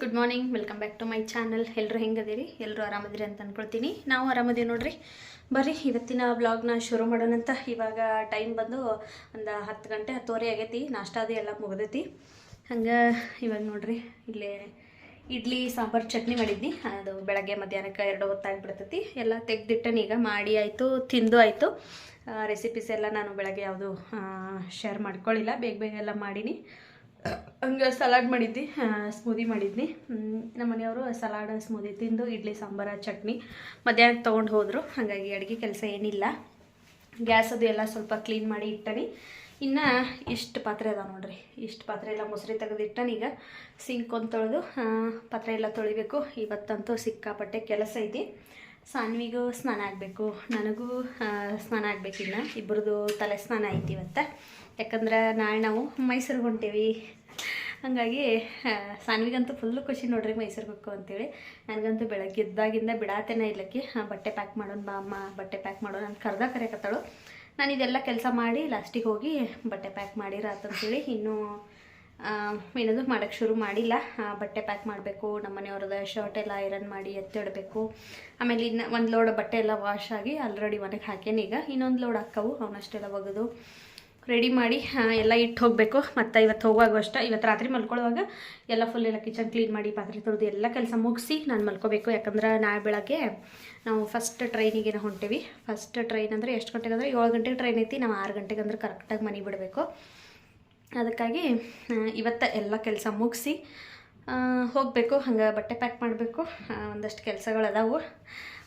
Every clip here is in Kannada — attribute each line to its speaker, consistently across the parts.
Speaker 1: Good morning welcome back to my channel ಎಲ್ಲರೂ ಹೆಂಗದಿರಿ? ಎಲ್ಲರೂ ಆರಾಮದಿರಿ ಅಂತ ಅಂದ್ಕೊಳ್ತೀನಿ ನಾವು ಆರಾಮದೀವಿ ನೋಡ್ರಿ. ಬರ್ರಿ, ಇವತ್ತಿನ ಬ್ಲಾಗ್ನ ಶುರು ಮಾಡೋಣಂತ ಇವಾಗ ಟೈಮ್ ಬಂದು ಒಂದು ಹತ್ತು ಗಂಟೆ, ಹತ್ತುವರೆ ಆಗೈತಿ. ನಾಷ್ಟ ಅದು ಎಲ್ಲ ಮುಗ್ದೈತಿ. ಹಂಗೆ ಇವಾಗ ನೋಡ್ರಿ, ಇಲ್ಲೇ ಇಡ್ಲಿ, ಸಾಂಬಾರು, ಚಟ್ನಿ ಮಾಡಿದ್ನಿ. ಅದು ಬೆಳಗ್ಗೆ, ಮಧ್ಯಾಹ್ನಕ್ಕೆ ಎರಡು ಹೊತ್ತಾಗ್ಬಿಡ್ತೈತಿ. ಎಲ್ಲ ತೆಗ್ದಿಟ್ಟನಿ ಈಗ ಮಾಡಿ ಆಯಿತು, ತಿಂದು ಆಯಿತು. ರೆಸಿಪೀಸ್ ಎಲ್ಲ ನಾನು ಬೆಳಗ್ಗೆ ಯಾವುದು ಶೇರ್ ಮಾಡ್ಕೊಳ್ಳಿಲ್ಲ ಬೇಗ ಬೇಗ ಎಲ್ಲ ಮಾಡೀನಿ. ಹಂಗೆ ಸಲಾಡ್ ಮಾಡಿದ್ವಿ ಸ್ಮೂದಿ ಮಾಡಿದ್ನಿ. ನಮ್ಮ ಮನೆಯವರು ಸಲಾಡ್ ಸ್ಮೂದಿ ತಿಂದು ಇಡ್ಲಿ, ಸಾಂಬಾರ, ಚಟ್ನಿ ಮಧ್ಯಾಹ್ನ ತೊಗೊಂಡು ಹೋದರು. ಹಾಗಾಗಿ ಅಡುಗೆ ಕೆಲಸ ಏನಿಲ್ಲ. ಗ್ಯಾಸ್ ಅದು ಎಲ್ಲ ಸ್ವಲ್ಪ ಕ್ಲೀನ್ ಮಾಡಿ ಇಟ್ಟನಿ. ಇನ್ನು ಇಷ್ಟು ಪಾತ್ರೆ ಅದಾವೆ ನೋಡ್ರಿ. ಇಷ್ಟು ಪಾತ್ರೆ ಎಲ್ಲ ಮೊಸರಿ ತೆಗೆದು ಇಟ್ಟನಿ ಈಗ. ಸಿಂಕ್ ಒಂದು ತೊಳೆದು ಪಾತ್ರೆ ಎಲ್ಲ ತೊಳಿಬೇಕು. ಇವತ್ತಂತೂ ಸಿಕ್ಕಾಪಟ್ಟೆ ಕೆಲಸ ಐತಿ. ಸಾನ್ವಿಗೂ ಸ್ನಾನ ಆಗಬೇಕು. ನನಗೂ ಸ್ನಾನ ಆಗಬೇಕಿನ್ನ. ಇಬ್ಬರದು ತಲೆ ಸ್ನಾನ ಐತಿ ಇವತ್ತು. ಯಾಕಂದ್ರೆ ನಾಳೆ ನಾವು ಮೈಸೂರಿಗೆ ಹೊಂಟೇವಿ. ಹಾಗಾಗಿ ಸಾನ್ವಿಗಂತೂ ಫುಲ್ಲು ಖುಷಿ ನೋಡ್ರಿ ಮೈಸೂರಿಗೆ ಹೋಗ್ಕೊ ಅಂತೇಳಿ. ನನಗಂತೂ ಬೆಳಗ್ಗೆ ಇದ್ದಾಗಿಂದ ಬಿಡಾತೇನೆ ಇಲ್ಲಕ್ಕೆ ಆ, ಬಟ್ಟೆ ಪ್ಯಾಕ್ ಮಾಡೋಣ ಬಾ ಅಮ್ಮ ಬಟ್ಟೆ ಪ್ಯಾಕ್ ಮಾಡೋಣ ಅಂತ ಕರ್ದ ಕರೆಕತ್ತಳು ನಾನು ಇದೆಲ್ಲ ಕೆಲಸ ಮಾಡಿ ಲಾಸ್ಟಿಗೆ ಹೋಗಿ ಬಟ್ಟೆ ಪ್ಯಾಕ್ ಮಾಡಿರಾತಂತೇಳಿ ಇನ್ನೂ ಏನದು ಮಾಡೋಕ್ಕೆ ಶುರು ಮಾಡಿಲ್ಲ. ಬಟ್ಟೆ ಪ್ಯಾಕ್ ಮಾಡಬೇಕು ನಮ್ಮ ಮನೆಯವ್ರದ್ದು ಶರ್ಟ್ ಎಲ್ಲ ಐರನ್ ಮಾಡಿ ಎತ್ತಿಡಬೇಕು. ಆಮೇಲೆ ಇನ್ನು ಒಂದು ಲೋಡ್ ಬಟ್ಟೆ ಎಲ್ಲ ವಾಶ್ ಆಗಿ ಆಲ್ರೆಡಿ ಮನೆಗೆ ಹಾಕೇನೆ ಈಗ. ಇನ್ನೊಂದು ಲೋಡ್ ಹಾಕವು ಅವನಷ್ಟೆಲ್ಲ ಒಗೆದು. ರೆಡಿ ಮಾಡಿ ಎಲ್ಲ ಇಟ್ಟು ಹೋಗಬೇಕು. ಮತ್ತು ಇವತ್ತು ಹೋಗುವಾಗ ಅಷ್ಟೇ ಇವತ್ತು ರಾತ್ರಿ ಮಲ್ಕೊಳ್ಳುವಾಗ ಎಲ್ಲ ಫುಲ್ ಎಲ್ಲ ಕಿಚನ್ ಕ್ಲೀನ್ ಮಾಡಿ, ಪಾತ್ರೆ ತೊಳೆದು ಎಲ್ಲ ಕೆಲಸ ಮುಗಿಸಿ ನಾನು ಮಲ್ಕೋಬೇಕು. ಯಾಕಂದ್ರೆ ನಾಳೆ ಬೆಳಗ್ಗೆ ನಾವು ಫಸ್ಟ್ ಟ್ರೈನಿಗೆ ಹೊಂಟೇವಿ. ಫಸ್ಟ್ ಟ್ರೈನ್ ಅಂದರೆ ಎಷ್ಟು ಗಂಟೆಗೆ ಅಂದರೆ ಏಳು ಗಂಟೆಗೆ ಟ್ರೈನ್ ಐತಿ. ನಾವು ಆರು ಗಂಟೆಗೆ ಅಂದ್ರೆ ಕರೆಕ್ಟಾಗಿ ಮನೆ ಬಿಡಬೇಕು. ಅದಕ್ಕಾಗಿ ಇವತ್ತು ಎಲ್ಲ ಕೆಲಸ ಮುಗಿಸಿ ಹೋಗಬೇಕು. ಹಂಗೆ ಬಟ್ಟೆ ಪ್ಯಾಕ್ ಮಾಡಬೇಕು. ಒಂದಷ್ಟು ಕೆಲಸಗಳು ಅದಾವು.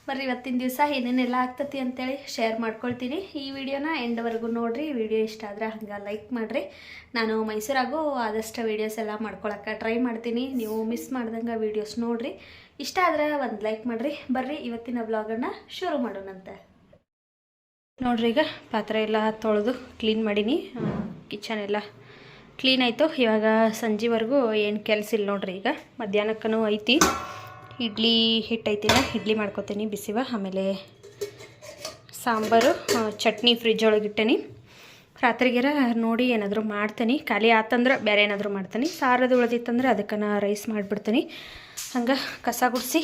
Speaker 1: ಬರ್ರಿ, ಇವತ್ತಿನ ದಿವಸ ಏನೇನೆಲ್ಲ ಆಗ್ತತಿ ಅಂತೇಳಿ ಶೇರ್ ಮಾಡ್ಕೊಳ್ತೀನಿ. ಈ ವಿಡಿಯೋನ ಎಂಡ್ವರೆಗೂ ನೋಡಿರಿ ವಿಡಿಯೋ ಇಷ್ಟ ಆದ್ರೆ ಹಂಗೆ ಲೈಕ್ ಮಾಡಿರಿ. ನಾನು ಮೈಸೂರಾಗೂ ಆದಷ್ಟು ವೀಡಿಯೋಸ್ ಎಲ್ಲ ಮಾಡ್ಕೊಳಕ್ಕೆ ಟ್ರೈ ಮಾಡ್ತೀನಿ. ನೀವು ಮಿಸ್ ಮಾಡ್ದಂಗೆ ವೀಡಿಯೋಸ್ ನೋಡಿರಿ. ಇಷ್ಟ ಆದ್ರೆ ಒಂದು ಲೈಕ್ ಮಾಡಿರಿ. ಬರ್ರಿ, ಇವತ್ತಿನ ವ್ಲಾಗನ್ನು ಶುರು ಮಾಡೋಣಂತೆ. ನೋಡ್ರಿ ಈಗ ಪಾತ್ರೆ ಎಲ್ಲ ತೊಳೆದು ಕ್ಲೀನ್ ಮಾಡೀನಿ. ಕಿಚನ್ ಎಲ್ಲ ಕ್ಲೀನ್ ಆಯಿತು. ಇವಾಗ ಸಂಜೆವರೆಗೂ ಏನು ಕೆಲಸ ಇಲ್ಲ ನೋಡ್ರಿ ಈಗ. ಮಧ್ಯಾಹ್ನಕ್ಕೂ ಐತಿ. ಇಡ್ಲಿ ಹಿಟ್ಟೈತಿಲ್ಲ, ಇಡ್ಲಿ ಮಾಡ್ಕೊತೀನಿ ಬಿಸಿವ. ಆಮೇಲೆ ಸಾಂಬಾರು ಚಟ್ನಿ ಫ್ರಿಜ್ ಒಳಗೆ ಇಟ್ಟೇನಿ. ರಾತ್ರಿಗೆರ ನೋಡಿ ಏನಾದರೂ ಮಾಡ್ತೀನಿ. ಖಾಲಿ ಆತಂದ್ರೆ ಬೇರೆ ಏನಾದರೂ ಮಾಡ್ತೀನಿ. ಸಾರದು ಉಳಿದಿತ್ತಂದ್ರೆ ಅದಕ್ಕೆ ನಾ ರೈಸ್ ಮಾಡಿಬಿಡ್ತೀನಿ. ಹಂಗೆ ಕಸ ಗುಡಿಸಿ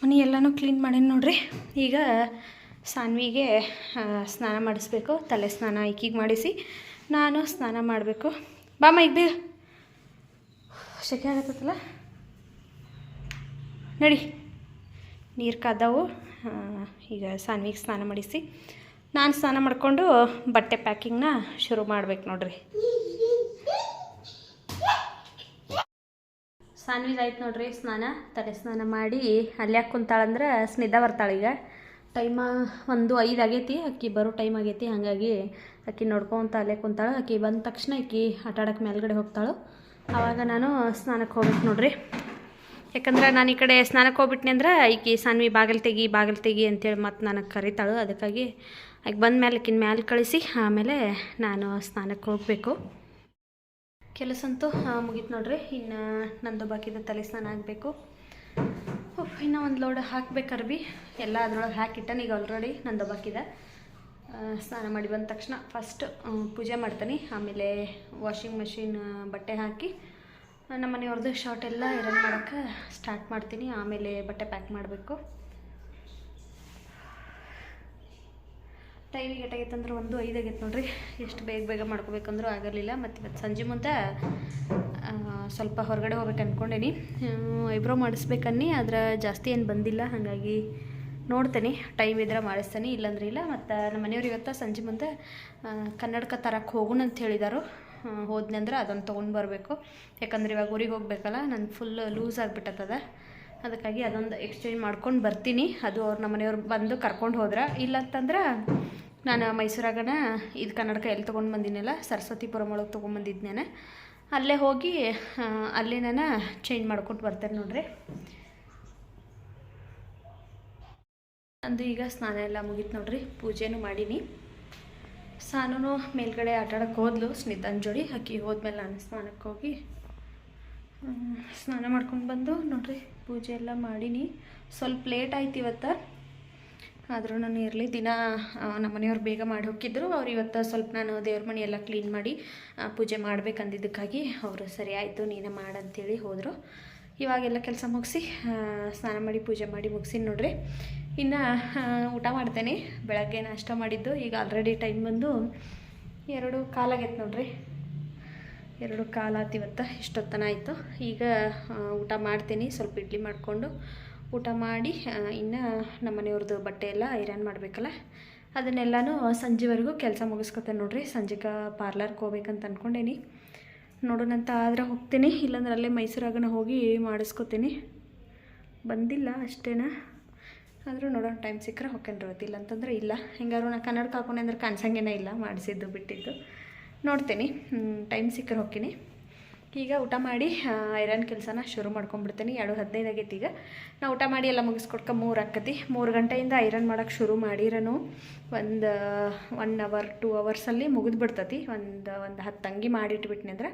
Speaker 1: ಮನೆ ಎಲ್ಲನೂ ಕ್ಲೀನ್ ಮಾಡೀನಿ ನೋಡ್ರಿ. ಈಗ ಸಾನ್ವಿಗೆ ಸ್ನಾನ ಮಾಡಿಸ್ಬೇಕು. ತಲೆ ಸ್ನಾನ ಈಕಿಗೆ ಮಾಡಿಸಿ ನಾನು ಸ್ನಾನ ಮಾಡಬೇಕು. ಬಾಮ್ಮ, ಈಗ ಬೇಗ ಶೆಕೆ ಆಗತ್ತಲ್ಲ? ನಡಿ. ನೀರು ಕಾದವು. ಈಗ ಸಾನ್ವಿಗೆ ಸ್ನಾನ ಮಾಡಿಸಿ. ನಾನು ಸ್ನಾನ ಮಾಡಿಕೊಂಡು ಬಟ್ಟೆ ಪ್ಯಾಕಿಂಗ್ನ ಶುರು ಮಾಡ್ಬೇಕು ನೋಡ್ರಿ. ಆಯ್ತು ನೋಡ್ರಿ ಸ್ನಾನ. ತಲೆ ಸ್ನಾನ ಮಾಡಿ ಅಲ್ಯಾಕೆ ಕುಂತಾಳಂದ್ರೆ ಸ್ನಿಧ ಬರ್ತಾಳೆ ಈಗ. ಟೈಮ ಒಂದು ಐದು ಆಗೈತಿ, ಅಕ್ಕಿ ಬರೋ ಟೈಮ್ ಆಗೈತಿ, ಹಾಗಾಗಿ ಅಕ್ಕಿ ನೋಡ್ಕೊಂತ ಅಲ್ಲೇ ಕುಂತಾಳು. ಅಕ್ಕಿ ಬಂದ ತಕ್ಷಣ ಅಕ್ಕಿ ಆಟಾಡಕ್ಕೆ ಮೇಲ್ಗಡೆ ಹೋಗ್ತಾಳು. ಆವಾಗ ನಾನು ಸ್ನಾನಕ್ಕೆ ಹೋಗ್ಬೇಕು ನೋಡ್ರಿ. ಯಾಕಂದ್ರೆ ನಾನು ಈ ಕಡೆ ಸ್ನಾನಕ್ಕೆ ಹೋಗ್ಬಿಟ್ನಿ ಅಂದ್ರೆ ಈಕಿ ಸಾನ್ವಿ ಬಾಗಿಲು ತೆಗಿ ಬಾಗಿಲು ತೆಗಿ ಅಂತೇಳಿ ಮತ್ತೆ ನನಗೆ ಕರಿತಾಳು. ಅದಕ್ಕಾಗಿ ಆಕೆ ಬಂದ ಮೇಲೆ ಆಕಿನ ಮ್ಯಾಲೆ ಕಳಿಸಿ, ಆಮೇಲೆ ನಾನು ಸ್ನಾನಕ್ಕೆ ಹೋಗಬೇಕು. ಕೆಲಸ ಅಂತೂ ಮುಗೀತು ನೋಡ್ರಿ. ಇನ್ನು ನಂದು ಬಾಕಿದ ತಲೆ ಸ್ನಾನ ಆಗಬೇಕು. ಇನ್ನು ಒಂದು ಲೋಡ್ ಹಾಕ್ಬೇಕು ಅರ್ಬಿ. ಎಲ್ಲ ಅದ್ರೊಳಗೆ ಹಾಕಿಟ್ಟನು ಈಗ ಆಲ್ರೆಡಿ ನಂದು ಬಾಕಿದೆ ಸ್ನಾನ ಮಾಡಿ ಬಂದ ತಕ್ಷಣ ಫಸ್ಟ್ ಪೂಜೆ ಮಾಡ್ತೀನಿ. ಆಮೇಲೆ ವಾಷಿಂಗ್ ಮಷಿನ್ ಬಟ್ಟೆ ಹಾಕಿ ನಮ್ಮ ಮನೆಯವ್ರದ್ದು ಶರ್ಟ್ ಎಲ್ಲ ಐರನ್ ಮಾಡೋಕ್ಕೆ ಸ್ಟಾರ್ಟ್ ಮಾಡ್ತೀನಿ. ಆಮೇಲೆ ಬಟ್ಟೆ ಪ್ಯಾಕ್ ಮಾಡಬೇಕು. ಟೈಮಿಗೆ ಎಷ್ಟಾಗೈತೆ ಅಂದ್ರೆ ಒಂದು ಐದು ಆಗೈತೆ ನೋಡ್ರಿ. ಎಷ್ಟು ಬೇಗ ಬೇಗ ಮಾಡ್ಕೋಬೇಕಂದ್ರೂ ಆಗಿರಲಿಲ್ಲ. ಮತ್ತು ಇವತ್ತು ಸಂಜೆ ಮುಂದೆ ಸ್ವಲ್ಪ ಹೊರಗಡೆ ಹೋಗ್ಬೇಕು ಅಂದ್ಕೊಂಡೇನಿ ಐಬ್ರೋ ಮಾಡಿಸ್ಬೇಕನ್ನಿ. ಆದ್ರೆ ಜಾಸ್ತಿ ಏನು ಬಂದಿಲ್ಲ. ಹಾಗಾಗಿ ನೋಡ್ತೇನೆ. ಟೈಮ್ ಇದ್ರೆ ಮಾಡಿಸ್ತೀನಿ. ಇಲ್ಲಾಂದ್ರೆ ಇಲ್ಲ. ಮತ್ತು ನಮ್ಮ ಮನೆಯವ್ರು ಇವತ್ತು ಸಂಜೆ ಮುಂದೆ ಕನ್ನಡಕ ತರಕ್ಕೆ ಹೋಗೋಣ ಅಂತ ಹೇಳಿದಾರು. ಹೋದ್ನಿ ಅಂದ್ರೆ ಅದನ್ನು ತೊಗೊಂಡು ಬರಬೇಕು. ಯಾಕಂದ್ರೆ ಇವಾಗ ಊರಿಗೆ ಹೋಗ್ಬೇಕಲ್ಲ ನಾನು ಫುಲ್ ಲೂಸ್ ಆಗಿಬಿಟ್ಟದ ಅದಕ್ಕಾಗಿ ಅದೊಂದು ಎಕ್ಸ್ಚೇಂಜ್ ಮಾಡ್ಕೊಂಡು ಬರ್ತೀನಿ. ಅದು ಅವ್ರು ನಮ್ಮ ಮನೆಯವ್ರು ಬಂದು ಕರ್ಕೊಂಡು ಹೋದ್ರೆ. ಇಲ್ಲಂತಂದ್ರೆ ನಾನು ಮೈಸೂರಾಗನ ಇದು ಕನ್ನಡಕ ಎಲ್ಲಿ ತೊಗೊಂಡು ಬಂದಿನಲ್ಲ, ಸರಸ್ವತಿಪುರಂ ಒಳಗೆ ತೊಗೊಂಬಂದಿದ್ನೇನೆ ಅಲ್ಲೇ ಹೋಗಿ ಅಲ್ಲಿ ನಾನು ಚೇಂಜ್ ಮಾಡ್ಕೊಟ್ಟು ಬರ್ತೇನೆ ನೋಡ್ರಿ. ಅಂದು ಈಗ ಸ್ನಾನ ಎಲ್ಲ ಮುಗೀತು ನೋಡ್ರಿ. ಪೂಜೆನೂ ಮಾಡೀನಿ. ಸಾನು ಮೇಲ್ಗಡೆ ಆಟ ಆಡೋಕ್ಕೆ ಹೋದ್ಲು. ಸ್ನಿತನ್ ಜೋಡಿ ಅಕ್ಕಿ ಹೋದ್ಮೇಲೆ ನಾನು ಸ್ನಾನಕ್ಕೆ ಹೋಗಿ ಸ್ನಾನ ಮಾಡ್ಕೊಂಡು ಬಂದು ನೋಡ್ರಿ, ಪೂಜೆ ಎಲ್ಲ ಮಾಡೀನಿ. ಸ್ವಲ್ಪ ಲೇಟ್ ಆಯ್ತು ಇವತ್ತು. ಆದರೂ ನಾನು ಇರಲಿ, ದಿನ ನಮ್ಮ ಮನೆಯವ್ರು ಬೇಗ ಮಾಡಿ ಹೋಗಿದ್ದರು ಅವ್ರು ಇವತ್ತು ಸ್ವಲ್ಪ ನಾನು ದೇವ್ರ ಮನೆ ಎಲ್ಲ ಕ್ಲೀನ್ ಮಾಡಿ ಪೂಜೆ ಮಾಡಬೇಕಂದಿದ್ದಕ್ಕಾಗಿ ಅವರು ಸರಿ ಆಯಿತು, ನೀನು ಮಾಡಂತೇಳಿ ಹೋದರು. ಇವಾಗೆಲ್ಲ ಕೆಲಸ ಮುಗಿಸಿ ಸ್ನಾನ ಮಾಡಿ ಪೂಜೆ ಮಾಡಿ ಮುಗಿಸಿ ನೋಡ್ರಿ. ಇನ್ನು ಊಟ ಮಾಡ್ತೇನೆ. ಬೆಳಗ್ಗೆ ನಾಷ್ಟ ಮಾಡಿದ್ದು. ಈಗ ಆಲ್ರೆಡಿ ಟೈಮ್ ಬಂದು ಎರಡು ಕಾಲಾಗೈತೆ ನೋಡ್ರಿ. ಎರಡು ಕಾಲಾತಿವತ್ತು ಇಷ್ಟೊತ್ತನ ಆಯಿತು. ಈಗ ಊಟ ಮಾಡ್ತೀನಿ. ಸ್ವಲ್ಪ ಇಡ್ಲಿ ಮಾಡಿಕೊಂಡು ಊಟ ಮಾಡಿ ಇನ್ನು ನಮ್ಮ ಮನೆಯವ್ರದ್ದು ಬಟ್ಟೆ ಎಲ್ಲ ಐರನ್ ಮಾಡಬೇಕಲ್ಲ. ಅದನ್ನೆಲ್ಲನೂ ಸಂಜೆವರೆಗೂ ಕೆಲಸ ಮುಗಿಸ್ಕೊತೇನೆ ನೋಡ್ರಿ. ಸಂಜೆಗೆ ಪಾರ್ಲರ್ಗೆ ಹೋಗ್ಬೇಕಂತ ಅಂದ್ಕೊಂಡೇನಿ ನೋಡೋಣಂತ ಆದರೆ ಹೋಗ್ತೀನಿ. ಇಲ್ಲಾಂದ್ರೆ ಅಲ್ಲೇ ಮೈಸೂರಾಗನ ಹೋಗಿ ಮಾಡಿಸ್ಕೊತೀನಿ. ಬಂದಿಲ್ಲ ಅಷ್ಟೇನ? ಆದರೂ ನೋಡೋಣ ಟೈಮ್ ಸಿಕ್ಕರೆ ಇವತ್ತು ಇಲ್ಲ ಅಂತಂದ್ರೆ ಇಲ್ಲ. ಹೆಂಗಾರು ನಾನು ಕನ್ನಡಕ್ಕೆ ಹಾಕೊಂಡೆ ಅಂದ್ರೆ ಕಾಣಿಸಂಗೇನೇ ಇಲ್ಲ, ಮಾಡಿಸಿದ್ದು ಬಿಟ್ಟಿದ್ದು. ನೋಡ್ತೀನಿ. ಟೈಮ್ ಸಿಕ್ಕರೆ ಹೋಗ್ತೀನಿ ಈಗ ಊಟ ಮಾಡಿ ಐರನ್ ಕೆಲಸನ ಶುರು ಮಾಡ್ಕೊಂಡ್ಬಿಡ್ತೀನಿ. ಎರಡು ಹದಿನೈದು ಆಗೈತಿ ಈಗ. ನಾ ಊಟ ಮಾಡಿ ಎಲ್ಲ ಮುಗಿಸ್ಕೊಡ್ಕ ಮೂರು ಆಕತಿ ಮೂರು ಗಂಟೆಯಿಂದ ಐರನ್ ಮಾಡೋಕ್ಕೆ ಶುರು ಮಾಡಿರನು. ಒಂದು ಒನ್ ಅವರ್ ಟೂ ಅವರ್ಸಲ್ಲಿ ಮುಗಿದು ಬಿಡ್ತತಿ. ಒಂದು ಒಂದು ಹತ್ತು ಅಂಗಿ ಮಾಡಿಟ್ಬಿಟ್ನಿ ಅಂದ್ರೆ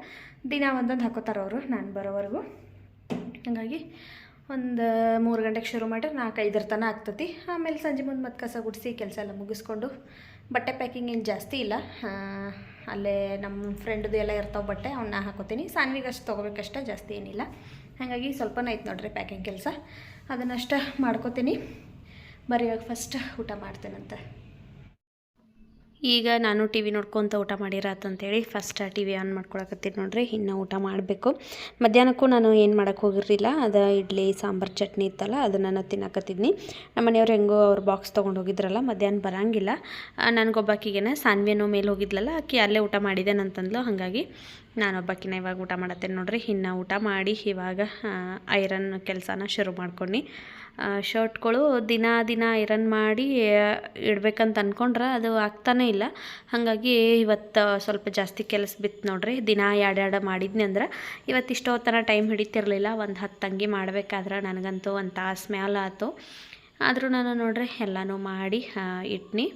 Speaker 1: ದಿನ ಒಂದೊಂದು ಹಾಕೋತಾರವರು ನಾನು ಬರೋವರೆಗೂ. ಹಾಗಾಗಿ ಒಂದು, ಮೂರು ಗಂಟೆಗೆ ಶುರು ಮಾಡಿದ್ರೆ ನಾಲ್ಕೈದರ ತನಕ ಆಗ್ತತಿ. ಆಮೇಲೆ ಸಂಜೆ ಮುಂದೆ ಮತ್ತೆ ಕಸ ಗುಡಿಸಿ ಕೆಲಸ ಎಲ್ಲ ಮುಗಿಸ್ಕೊಂಡು ಬಟ್ಟೆ ಪ್ಯಾಕಿಂಗ್ ಏನು ಜಾಸ್ತಿ ಇಲ್ಲ. ಅಲ್ಲೇ ನಮ್ಮ ಫ್ರೆಂಡ್ದು ಎಲ್ಲ ಇರ್ತಾವೆ ಬಟ್ಟೆ ಅವನ್ನ ಹಾಕೋತೀನಿ. ಸಾನ್ವಿಗೆ ಅಷ್ಟು ತೊಗೋಬೇಕಷ್ಟೇ, ಜಾಸ್ತಿ ಏನಿಲ್ಲ. ಹಾಗಾಗಿ ಸ್ವಲ್ಪನೇ ಐತೆ ನೋಡ್ರಿ ಪ್ಯಾಕಿಂಗ್ ಕೆಲಸ. ಅದನ್ನಷ್ಟ ಮಾಡ್ಕೋತೀನಿ. ಬರೀ ಫಸ್ಟ್ ಊಟ ಮಾಡ್ತೇನಂತೆ. ಈಗ ನಾನು ಟಿ ವಿ ನೋಡ್ಕೊತ ಊಟ ಮಾಡಿರಾತಂತೇಳಿ ಫಸ್ಟ್ ಟಿ ವಿ ಆನ್ ಮಾಡ್ಕೊಳಕತ್ತೀನಿ ನೋಡ್ರಿ, ಇನ್ನು ಊಟ ಮಾಡಬೇಕು. ಮಧ್ಯಾಹ್ನಕ್ಕೂ ನಾನು ಏನು ಮಾಡೋಕ್ಕೆ ಹೋಗಿರಲಿಲ್ಲ, ಅದು ಇಡ್ಲಿ, ಸಾಂಬಾರು, ಚಟ್ನಿ ಇತ್ತಲ್ಲ, ಅದನ್ನು ನಾನು ನಮ್ಮ ಮನೆಯವ್ರು ಹೆಂಗೋ ಅವ್ರು ಬಾಕ್ಸ್ ತೊಗೊಂಡು ಹೋಗಿದ್ರಲ್ಲ, ಮಧ್ಯಾಹ್ನ ಬರೋಂಗಿಲ್ಲ. ನನಗೊಬ್ಬಾಕಿಗೇನೆ ಸಾನ್ವಿಯನ್ನು ಮೇಲೆ ಹೋಗಿದ್ಲಲ್ಲ ಅಕ್ಕಿ ಅಲ್ಲೇ ಊಟ ಮಾಡಿದ್ದೇನಂತಂದ್ಲು ಹಾಗಾಗಿ ನಾನೊಬ್ಬಾಕಿನ ಇವಾಗ ಊಟ ಮಾಡತ್ತೇನೆ ನೋಡ್ರಿ. ಇನ್ನು ಊಟ ಮಾಡಿ ಇವಾಗ ಐರನ್ ಕೆಲಸನ ಶುರು ಮಾಡ್ಕೊಂಡು. ಶರ್ಟ್ಗಳು ದಿನ ದಿನ ಐರನ್ ಮಾಡಿ ಇಡಬೇಕಂತ ಅಂದ್ಕೊಂಡ್ರೆ ಅದು ಆಗ್ತಾನೇ ಇಲ್ಲ. ಹಾಗಾಗಿ ಇವತ್ತು ಸ್ವಲ್ಪ ಜಾಸ್ತಿ ಕೆಲಸ ಬಿತ್ತು ನೋಡ್ರಿ. ದಿನ ಎರಡೆರಡು ಮಾಡಿದ್ನಿ ಅಂದ್ರೆ ಇವತ್ತು ಥರ ಟೈಮ್ ಹಿಡಿತಿರಲಿಲ್ಲ. ಒಂದು ಹತ್ತು ತಂಗಿ ಮಾಡಬೇಕಾದ್ರೆ ನನಗಂತೂ ಒಂದು ತಾಸು ಮ್ಯಾಲ ಆಯ್ತು ಆದರೂ ನಾನು ನೋಡ್ರಿ ಎಲ್ಲನೂ ಮಾಡಿ ಇಟ್ನಿ.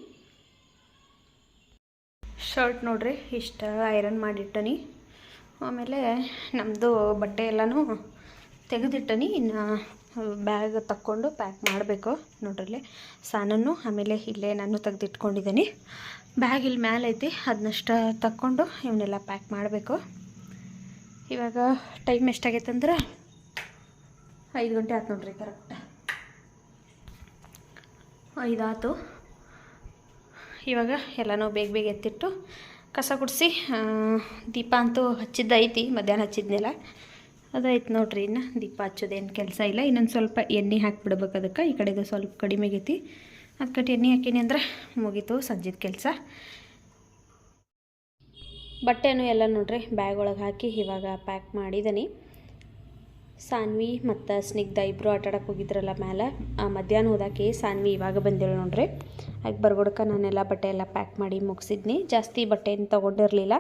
Speaker 1: ಶರ್ಟ್ ನೋಡ್ರಿ ಇಷ್ಟ ಐರನ್ ಮಾಡಿಟ್ಟನಿ. ಆಮೇಲೆ ನಮ್ಮದು ಬಟ್ಟೆ ಎಲ್ಲನೂ ತೆಗೆದಿಟ್ಟನಿ, ಇನ್ನು ಬ್ಯಾಗ್ ತಕ್ಕೊಂಡು ಪ್ಯಾಕ್ ಮಾಡಬೇಕು ನೋಡ್ರಲ್ಲಿ. ಸಾನನ್ನು ಆಮೇಲೆ ಇಲ್ಲೇ ನಾನು ತೆಗೆದಿಟ್ಕೊಂಡಿದ್ದೀನಿ ಬ್ಯಾಗ್ ಇಲ್ಲಿ ಮ್ಯಾಲೆ ಐತಿ ಅದನ್ನಷ್ಟ ತಕ್ಕೊಂಡು ಇವನ್ನೆಲ್ಲ ಪ್ಯಾಕ್ ಮಾಡಬೇಕು. ಇವಾಗ ಟೈಮ್ ಎಷ್ಟಾಗೈತೆ ಅಂದ್ರೆ ಐದು ಗಂಟೆ ಆಯ್ತು ನೋಡ್ರಿ ಕರೆಕ್ಟ್ ಐದಾತು ಇವಾಗ ಎಲ್ಲನೂ ಬೇಗ ಬೇಗ ಎತ್ತಿಟ್ಟು ಕಸ ಗುಡಿಸಿ ದೀಪ ಅಂತೂ ಹಚ್ಚಿದ್ದೈತಿ ಮಧ್ಯಾಹ್ನ ಹಚ್ಚಿದ್ನೆಲ್ಲ. ಅದೈತೆ ನೋಡ್ರಿ ಇನ್ನು ದೀಪ ಹಚ್ಚೋದೇನು ಕೆಲಸ ಇಲ್ಲ. ಇನ್ನೊಂದು ಸ್ವಲ್ಪ ಎಣ್ಣೆ ಹಾಕಿಬಿಡ್ಬೇಕು ಅದಕ್ಕೆ. ಈ ಕಡೆಗೆ ಸ್ವಲ್ಪ ಕಡಿಮೆ ಆಗೈತಿ. ಅದಕ್ಕೆ ಎಣ್ಣೆ ಹಾಕೀನಿ ಅಂದ್ರೆ ಮುಗೀತು ಸಂಜೆದ ಕೆಲಸ. ಬಟ್ಟೆನೂ ಎಲ್ಲ ನೋಡ್ರಿ ಬ್ಯಾಗ್ ಒಳಗೆ ಹಾಕಿ ಇವಾಗ ಪ್ಯಾಕ್ ಮಾಡಿದ್ದೀನಿ ಸಾನ್ವಿ ಮತ್ತು ಸ್ನಿಗ್ಧ ಇಬ್ಬರು ಆಟಾಡಕ್ಕೆ ಹೋಗಿದ್ರಲ್ಲ ಮೇಲೆ ಆ, ಮಧ್ಯಾಹ್ನ ಹೋದಾಕಿ ಸಾನ್ವಿ ಇವಾಗ ಬಂದೇಳು ನೋಡ್ರಿ. ಆಗ ಬರ್ಗೊಡ್ಕ ನಾನೆಲ್ಲ ಬಟ್ಟೆ ಎಲ್ಲ ಪ್ಯಾಕ್ ಮಾಡಿ ಮುಗಿಸಿದ್ನಿ. ಜಾಸ್ತಿ ಬಟ್ಟೆ ಏನು ತೊಗೊಂಡಿರಲಿಲ್ಲ.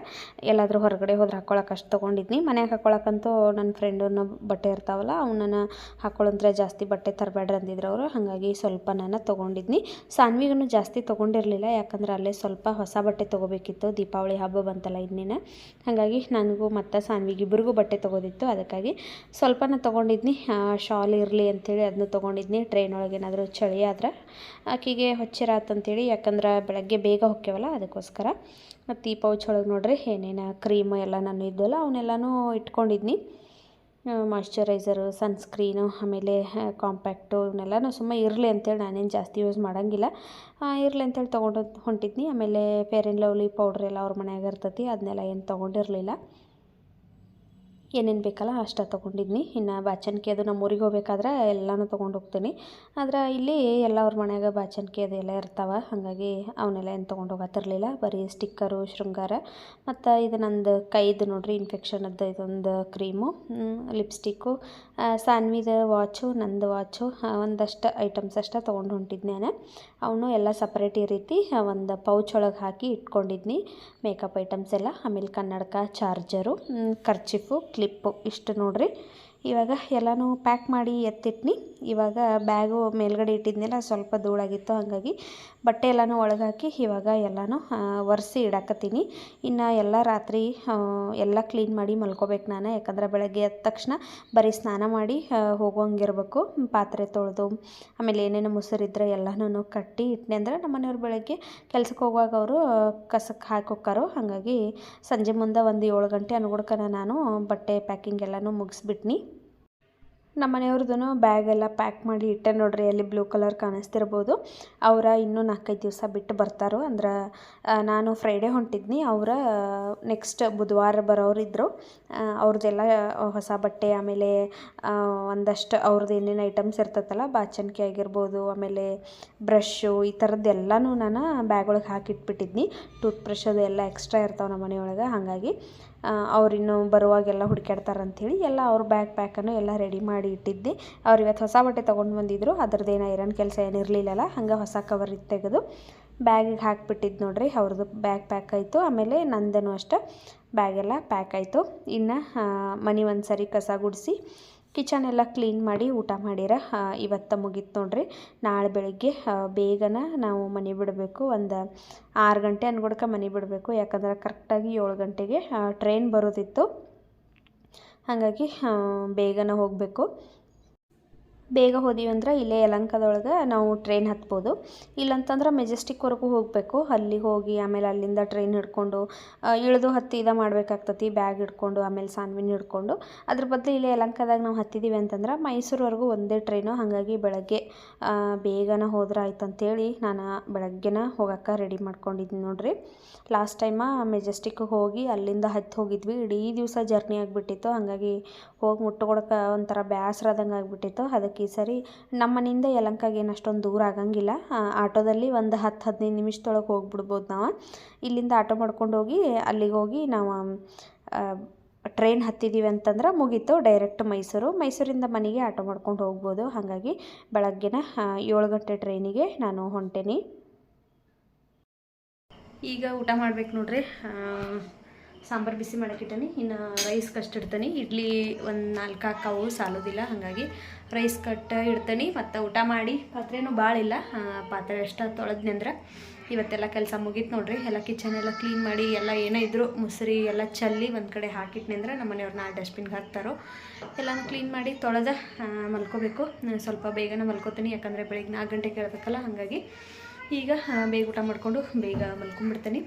Speaker 1: ಎಲ್ಲಾದರೂ ಹೊರಗಡೆ ಹೋದ್ರೆ ಹಾಕ್ಕೊಳಕ್ಕೆ ಅಷ್ಟು ತೊಗೊಂಡಿದ್ನಿ. ಮನೆಗೆ ಹಾಕ್ಕೊಳಕ್ಕಂತೂ ನನ್ನ ಫ್ರೆಂಡನ್ನ ಬಟ್ಟೆ ಇರ್ತಾವಲ್ಲ, ಅವನನ್ನು ಹಾಕ್ಕೊಳ್ಳಂದ್ರೆ ಜಾಸ್ತಿ ಬಟ್ಟೆ ತರಬೇಡ್ರಿ ಅಂದಿದ್ರು ಅವರು. ಹಾಗಾಗಿ ಸ್ವಲ್ಪ ನಾನು ತೊಗೊಂಡಿದ್ನಿ. ಸಾನ್ವಿಗೂ ಜಾಸ್ತಿ ತೊಗೊಂಡಿರಲಿಲ್ಲ, ಯಾಕಂದ್ರೆ ಅಲ್ಲೇ ಸ್ವಲ್ಪ ಹೊಸ ಬಟ್ಟೆ ತೊಗೋಬೇಕಿತ್ತು. ದೀಪಾವಳಿ ಹಬ್ಬ ಬಂತಲ್ಲ ಇನ್ನೇನು. ಹಾಗಾಗಿ ನನಗೂ ಮತ್ತು ಸಾನ್ವಿಗೆ ಇಬ್ಬರಿಗೂ ಬಟ್ಟೆ ತೊಗೋದಿತ್ತು. ಅದಕ್ಕಾಗಿ ಸ್ವಲ್ಪನ ತೊಗೊಂಡಿದ್ನಿ. ಶಾಲ್ ಇರಲಿ ಅಂಥೇಳಿ ಅದನ್ನು ತೊಗೊಂಡಿದ್ನಿ. ಟ್ರೈನ್ ಒಳಗೆ ಏನಾದರೂ ಚಳಿ ಆದ್ರೆ ಆಕೆಗೆ ಹೊಚ್ಚಿರಾತಂತೇಳಿ ಯಾಕಂದ್ರೆ ಬೆಳಗ್ಗೆ ಬೇಗ ಹೊಕ್ಕೇವಲ್ಲ, ಅದಕ್ಕೋಸ್ಕರ. ಮತ್ತು ಈ ಪೌಚ್ ಒಳಗೆ ನೋಡ್ರಿ, ಏನೇನು ಕ್ರೀಮ್ ಎಲ್ಲ ನಾನು ಇದ್ದಲ್ಲ ಅವನ್ನೆಲ್ಲನೂ ಇಟ್ಕೊಂಡಿದ್ನಿ ಮಾಯ್ಶ್ಚರೈಸರು ಸನ್ಸ್ಕ್ರೀನು ಆಮೇಲೆ ಕಾಂಪ್ಯಾಕ್ಟು ಇವನ್ನೆಲ್ಲನೂ ಸುಮ್ಮನೆ ಇರಲಿ ಅಂತೇಳಿ ನಾನೇನು ಜಾಸ್ತಿ ಯೂಸ್ ಮಾಡೋಂಗಿಲ್ಲ. ಇರಲಿ ಅಂತೇಳಿ ತೊಗೊಂಡು ಹೊಂಟಿದ್ನಿ. ಆಮೇಲೆ ಫೇರ್ ಆ್ಯಂಡ್ ಲವ್ಲಿ ಪೌಡ್ರ್ ಎಲ್ಲ ಅವ್ರ ಮನೆಯಾಗ ಇರ್ತೈತಿ ಅದನ್ನೆಲ್ಲ ಏನು ತೊಗೊಂಡಿರಲಿಲ್ಲ. ಏನೇನು ಬೇಕಲ್ಲ ಅಷ್ಟು ತೊಗೊಂಡಿದ್ನಿ. ಇನ್ನು ಬಾಚಣಿಕೆ ಅದು ನಮ್ಮ ಊರಿಗೆ ಹೋಗ್ಬೇಕಾದ್ರೆ ಎಲ್ಲನೂ ತೊಗೊಂಡು ಹೋಗ್ತೀನಿ. ಆದ್ರೆ ಇಲ್ಲಿ ಎಲ್ಲ ಅವ್ರ ಮನ್ಯಾಗ ಬಾಚಣಿಕೆ ಅದು ಎಲ್ಲ ಇರ್ತಾವೆ. ಹಾಗಾಗಿ ಅವನ್ನೆಲ್ಲ ಏನು ತೊಗೊಂಡು ಹೋಗತ್ತಿರಲಿಲ್ಲ. ಬರೀ ಸ್ಟಿಕ್ಕರು ಶೃಂಗಾರ ಮತ್ತು ಇದು ನಂದು ಕೈದು ನೋಡ್ರಿ ಇನ್ಫೆಕ್ಷನದ್ದು ಇದೊಂದು ಕ್ರೀಮು ಲಿಪ್ಸ್ಟಿಕ್ಕು ಸಾನ್ವಿದ ವಾಚು ನಂದು ವಾಚು ಒಂದಷ್ಟು ಐಟಮ್ಸ್ ಅಷ್ಟೇ ತೊಗೊಂಡು ಹೊಂಟಿದ್ನಿ ನಾನು ಅವನು ಎಲ್ಲ ಸಪ್ರೇಟ್ ಈ ರೀತಿ ಒಂದು ಪೌಚ್ ಒಳಗೆ ಹಾಕಿ ಇಟ್ಕೊಂಡಿದ್ನಿ. ಮೇಕಪ್ ಐಟಮ್ಸ್ ಎಲ್ಲ ಆಮೇಲೆ ಕನ್ನಡಕ ಚಾರ್ಜರು ಕರ್ಚಿಫು ಕ್ಲಿಪ್ಪು ಇಷ್ಟು ನೋಡ್ರಿ. ಇವಾಗ ಎಲ್ಲನೂ ಪ್ಯಾಕ್ ಮಾಡಿ ಎತ್ತಿಟ್ನಿ. ಇವಾಗ ಬ್ಯಾಗು ಮೇಲ್ಗಡೆ ಇಟ್ಟಿದ್ನೆಲ್ಲ, ಸ್ವಲ್ಪ ಧೂಳಾಗಿತ್ತು ಹಾಗಾಗಿ. ಬಟ್ಟೆ ಎಲ್ಲನೂ ಒಳಗಾಕಿ ಇವಾಗ ಎಲ್ಲನೂ ಒರೆಸಿ ಇಡಕತ್ತೀನಿ. ಇನ್ನು ಎಲ್ಲ ರಾತ್ರಿ ಎಲ್ಲ ಕ್ಲೀನ್ ಮಾಡಿ ಮಲ್ಕೋಬೇಕು ನಾನು. ಯಾಕಂದ್ರೆ ಬೆಳಗ್ಗೆ ಎದ್ದ ತಕ್ಷಣ ಬರೀ ಸ್ನಾನ ಮಾಡಿ ಹೋಗೋಂಗಿರ್ಬೇಕು ಪಾತ್ರೆ ತೊಳೆದು, ಆಮೇಲೆ ಏನೇನು ಮೊಸರಿದ್ರೆ ಎಲ್ಲನೂ ಕಟ್ಟಿ ಇಟ್ನಿ. ಅಂದ್ರೆ ನಮ್ಮ ಮನೆಯವ್ರು ಬೆಳಗ್ಗೆ ಕೆಲ್ಸಕ್ಕೆ ಹೋಗುವಾಗ ಅವರು ಕಸಕ್ಕೆ ಹಾಕಿ ಹೋಕ್ಕಾರು ಹಾಗಾಗಿ ಸಂಜೆ ಮುಂದೆ ಒಂದು ಏಳು ಗಂಟೆ ಅನ್ಗುಡ್ಕನ ನಾನು ಬಟ್ಟೆ ಪ್ಯಾಕಿಂಗ್ ಎಲ್ಲನೂ ಮುಗಿಸ್ಬಿಟ್ನಿ. ನಮ್ಮ ಮನೆಯವ್ರದ್ದು ಬ್ಯಾಗ್ ಎಲ್ಲ ಪ್ಯಾಕ್ ಮಾಡಿ ಇಟ್ಟೆ ನೋಡ್ರಿ, ಅಲ್ಲಿ ಬ್ಲೂ ಕಲರ್ ಕಾಣಿಸ್ತಿರ್ಬೋದು. ಅವರ ಇನ್ನೂ ನಾಲ್ಕೈದು ದಿವಸ ಬಿಟ್ಟು ಬರ್ತಾರೋ. ಅಂದ್ರೆ ನಾನು ಫ್ರೈಡೇ ಹೊಂಟಿದ್ನಿ. ಅವರ ನೆಕ್ಸ್ಟ್ ಬುಧವಾರ ಬರೋರಿದ್ದರು ಅವ್ರದ್ದೆಲ್ಲ ಹೊಸ ಬಟ್ಟೆ, ಆಮೇಲೆ ಒಂದಷ್ಟು ಅವ್ರದ್ದು ಏನೇನು ಐಟಮ್ಸ್ ಇರ್ತೈತಲ್ಲ ಬಾಚಣಿಕೆ ಆಗಿರ್ಬೋದು, ಆಮೇಲೆ ಬ್ರಷ್ಷು ಈ ಥರದ್ದೆಲ್ಲನೂ ನಾನು ಬ್ಯಾಗ್ ಒಳಗೆ ಹಾಕಿಟ್ಬಿಟ್ಟಿದ್ನಿ. ಟೂತ್ ಬ್ರಷ್ ಅದು ಎಲ್ಲ ಎಕ್ಸ್ಟ್ರಾ ಇರ್ತಾವೆ ನಮ್ಮ ಮನೆಯೊಳಗೆ ಹಾಗಾಗಿ ಅವ್ರಿನ್ನು ಬರುವಾಗೆಲ್ಲ ಹುಡ್ಕ್ಯಾಡ್ತಾರೆ ಅಂಥೇಳಿ ಎಲ್ಲ ಅವ್ರ ಬ್ಯಾಗ್ ಪ್ಯಾಕನ್ನು ಎಲ್ಲ ರೆಡಿ ಮಾಡಿ ಇಟ್ಟಿದ್ದೆ. ಅವ್ರು ಇವತ್ತು ಹೊಸ ಬಟ್ಟೆ ತೊಗೊಂಡು ಬಂದಿದ್ರು. ಅದ್ರದ್ದೇನು ಐರನ್ ಕೆಲಸ ಏನಿರಲಿಲ್ಲಲ್ಲ ಹಂಗೆ ಹೊಸ ಕವರ್ ಇತ್ತು ತೆಗೆದು ಬ್ಯಾಗಿಗೆ ಹಾಕಿಬಿಟ್ಟಿದ್ದು ನೋಡ್ರಿ ಅವ್ರದ್ದು ಬ್ಯಾಗ್ ಪ್ಯಾಕ್ ಆಯಿತು. ಆಮೇಲೆ ನಂದನು ಅಷ್ಟೇ ಬ್ಯಾಗೆಲ್ಲ ಪ್ಯಾಕ್ ಆಯಿತು. ಇನ್ನು ಮನೆ ಒಂದು ಸರಿ ಕಸ ಗುಡಿಸಿ ಕಿಚನ್ ಎಲ್ಲ ಕ್ಲೀನ್ ಮಾಡಿ ಊಟ ಮಾಡಿರ ಇವತ್ತು ಮುಗೀತು ನೋಡ್ರಿ. ನಾಳೆ ಬೆಳಗ್ಗೆ ಬೇಗನೆ ನಾವು ಮನೆ ಬಿಡಬೇಕು. ಒಂದು ಆರು ಗಂಟೆ ಅನ್ಕೊಡ್ಕ ಮನೆ ಬಿಡಬೇಕು. ಯಾಕಂದ್ರೆ ಕರೆಕ್ಟಾಗಿ ಏಳು ಗಂಟೆಗೆ ಟ್ರೈನ್ ಬರೋದಿತ್ತು. ಹಾಗಾಗಿ ಬೇಗನ ಹೋಗಬೇಕು. ಬೇಗ ಹೋದೀವಿ ಅಂದ್ರೆ ಇಲ್ಲೇ ಯಲಂಕದೊಳಗೆ ನಾವು ಟ್ರೈನ್ ಹತ್ಬೋದು. ಇಲ್ಲಂತಂದ್ರೆ ಮೆಜೆಸ್ಟಿಕ್ವರೆಗೂ ಹೋಗಬೇಕು. ಅಲ್ಲಿಗೆ ಹೋಗಿ ಆಮೇಲೆ ಅಲ್ಲಿಂದ ಟ್ರೈನ್ ಹಿಡ್ಕೊಂಡು ಇಳಿದು ಹತ್ತಿ ಇದ ಮಾಡಬೇಕಾಗ್ತತಿ. ಬ್ಯಾಗ್ ಹಿಡ್ಕೊಂಡು, ಆಮೇಲೆ ಸಾನ್ವಿನ ಹಿಡ್ಕೊಂಡು. ಅದ್ರ ಬದಲು ಇಲ್ಲೇ ಯಲಂಕದಾಗ ನಾವು ಹತ್ತಿದ್ದೀವಿ ಅಂತಂದ್ರೆ ಮೈಸೂರುವರೆಗೂ ಒಂದೇ ಟ್ರೈನು ಹಾಗಾಗಿ ಬೆಳಗ್ಗೆ ಬೇಗನೆ ಹೋದ್ರೆ ಆಯ್ತು ಅಂತೇಳಿ ನಾನು ಬೆಳಗ್ಗೆನ ಹೋಗಕ್ಕೆ ರೆಡಿ ಮಾಡ್ಕೊಂಡಿದ್ದೀನಿ ನೋಡ್ರಿ. ಲಾಸ್ಟ್ ಟೈಮ ಮೆಜೆಸ್ಟಿಕ್ಗೆ ಹೋಗಿ ಅಲ್ಲಿಂದ ಹತ್ತಿ ಹೋಗಿದ್ವಿ. ಇಡೀ ದಿವಸ ಜರ್ನಿ ಆಗಿಬಿಟ್ಟಿತ್ತು. ಹಾಗಾಗಿ ಹೋಗಿ ಮುಟ್ಟುಕೊಡಕ್ಕೆ ಒಂಥರ ಬ್ಯಾಸರದಂಗೆ ಆಗಿಬಿಟ್ಟಿತ್ತು. ಅದಕ್ಕೆ ಈ ಸರಿ ನಮ್ಮ ಮನೆಯಿಂದ ಯಲಂಕಾಗೆ ಏನು ಅಷ್ಟೊಂದು ದೂರ ಆಗಂಗಿಲ್ಲ. ಆಟೋದಲ್ಲಿ ಒಂದು ಹತ್ತು ಹದಿನೈದು ನಿಮಿಷದೊಳಗೆ ಹೋಗ್ಬಿಡ್ಬೋದು ನಾವು. ಇಲ್ಲಿಂದ ಆಟೋ ಮಾಡ್ಕೊಂಡು ಹೋಗಿ ಅಲ್ಲಿಗೆ ಹೋಗಿ ನಾವು ಟ್ರೈನ್ ಹತ್ತಿದ್ದೀವಿ ಅಂತಂದ್ರೆ ಮುಗೀತು ಡೈರೆಕ್ಟ್ ಮೈಸೂರು. ಮೈಸೂರಿಂದ ಮನೆಗೆ ಆಟೋ ಮಾಡ್ಕೊಂಡು ಹೋಗ್ಬೋದು. ಹಾಗಾಗಿ ಬೆಳಗ್ಗೆನ ಏಳು ಗಂಟೆ ಟ್ರೈನಿಗೆ ನಾನು ಹೊಂಟೇನಿ. ಈಗ ಊಟ ಮಾಡ್ಬೇಕು ನೋಡ್ರಿ. ಸಾಂಬಾರು ಬಿಸಿ ಮಾಡೋಕ್ಕಿಟ್ಟನಿ, ಇನ್ನು ರೈಸ್ ಕಷ್ಟು ಇಡ್ತೀನಿ. ಇಡ್ಲಿ ಒಂದು ನಾಲ್ಕು ಹಾಕವು ಸಾಲೋದಿಲ್ಲ, ಹಾಗಾಗಿ ರೈಸ್ ಕಟ್ ಇಡ್ತೀನಿ. ಮತ್ತು ಊಟ ಮಾಡಿ ಪಾತ್ರೆನೂ ಭಾಳ ಇಲ್ಲ. ಪಾತ್ರೆ ಅಷ್ಟು ತೊಳೆದ್ನೆಂದ್ರೆ ಇವತ್ತೆಲ್ಲ ಕೆಲಸ ಮುಗೀತು ನೋಡ್ರಿ. ಎಲ್ಲ ಕಿಚನ್ ಎಲ್ಲ ಕ್ಲೀನ್ ಮಾಡಿ, ಎಲ್ಲ ಏನೇ ಇದ್ರು ಮುಸ್ರಿ ಎಲ್ಲ ಚಲ್ಲಿ ಒಂದು ಕಡೆ ಹಾಕಿಟ್ನಿ ಅಂದ್ರೆ ನಮ್ಮ ಮನೆಯವ್ರನ್ನ ಡಸ್ಟ್ಬಿನ್ಗೆ ಹಾಕ್ತಾರೋ. ಎಲ್ಲನೂ ಕ್ಲೀನ್ ಮಾಡಿ ತೊಳೆದ ಮಲ್ಕೋಬೇಕು. ಸ್ವಲ್ಪ ಬೇಗನೆ ಮಲ್ಕೋತೀನಿ, ಯಾಕಂದರೆ ಬೆಳಿಗ್ಗೆ ನಾಲ್ಕು ಗಂಟೆಗೆ ಕೇಳಬೇಕಲ್ಲ ಹಾಗಾಗಿ ಈಗ ಬೇಗ ಊಟ ಮಾಡಿಕೊಂಡು ಬೇಗ ಮಲ್ಕೊಂಡ್ಬಿಡ್ತೀನಿ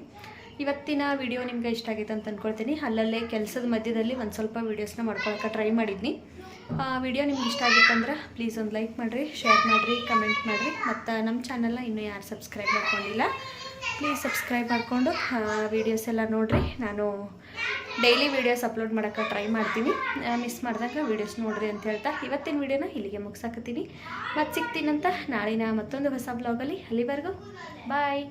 Speaker 1: ಇವತ್ತಿನ ವಿಡಿಯೋ ನಿಮಗೆ ಇಷ್ಟ ಆಗೈತೆ ಅಂತ ಅಂದ್ಕೊಳ್ತೀನಿ ಅಲ್ಲಲ್ಲೇ ಕೆಲಸದ ಮಧ್ಯದಲ್ಲಿ ಒಂದು ಸ್ವಲ್ಪ ವೀಡಿಯೋಸ್ನ ಮಾಡ್ಕೊಳಕ್ಕೆ ಟ್ರೈ ಮಾಡಿದ್ನಿ. ವಿಡಿಯೋ ನಿಮ್ಗೆ ಇಷ್ಟ ಆಗಿತ್ತಂದ್ರೆ ಪ್ಲೀಸ್ ಒಂದು ಲೈಕ್ ಮಾಡಿರಿ ಶೇರ್ ಮಾಡಿರಿ ಕಮೆಂಟ್ ಮಾಡಿರಿ. ಮತ್ತು ನಮ್ಮ ಚಾನಲ್ನ ಇನ್ನೂ ಯಾರು ಸಬ್ಸ್ಕ್ರೈಬ್ ಮಾಡ್ಕೊಂಡಿಲ್ಲ ಪ್ಲೀಸ್ ಸಬ್ಸ್ಕ್ರೈಬ್ ಮಾಡಿಕೊಂಡು ವೀಡಿಯೋಸ್ ಎಲ್ಲ ನೋಡಿರಿ. ನಾನು ಡೈಲಿ ವೀಡಿಯೋಸ್ ಅಪ್ಲೋಡ್ ಮಾಡೋಕ್ಕೆ ಟ್ರೈ ಮಾಡ್ತೀನಿ. ಮಿಸ್ ಮಾಡಿದಾಗ ವೀಡಿಯೋಸ್ ನೋಡಿರಿ ಅಂತ ಹೇಳ್ತಾ ಇವತ್ತಿನ ವೀಡಿಯೋನ ಇಲ್ಲಿಗೆ ಮುಗಿಸಾಕತ್ತೀನಿ. ಮತ್ತು ಸಿಗ್ತೀನಂತ ನಾಳಿನ ಮತ್ತೊಂದು ಹೊಸ ಬ್ಲಾಗಲ್ಲಿ ಅಲ್ಲಿವರೆಗೂ. ಬಾಯ್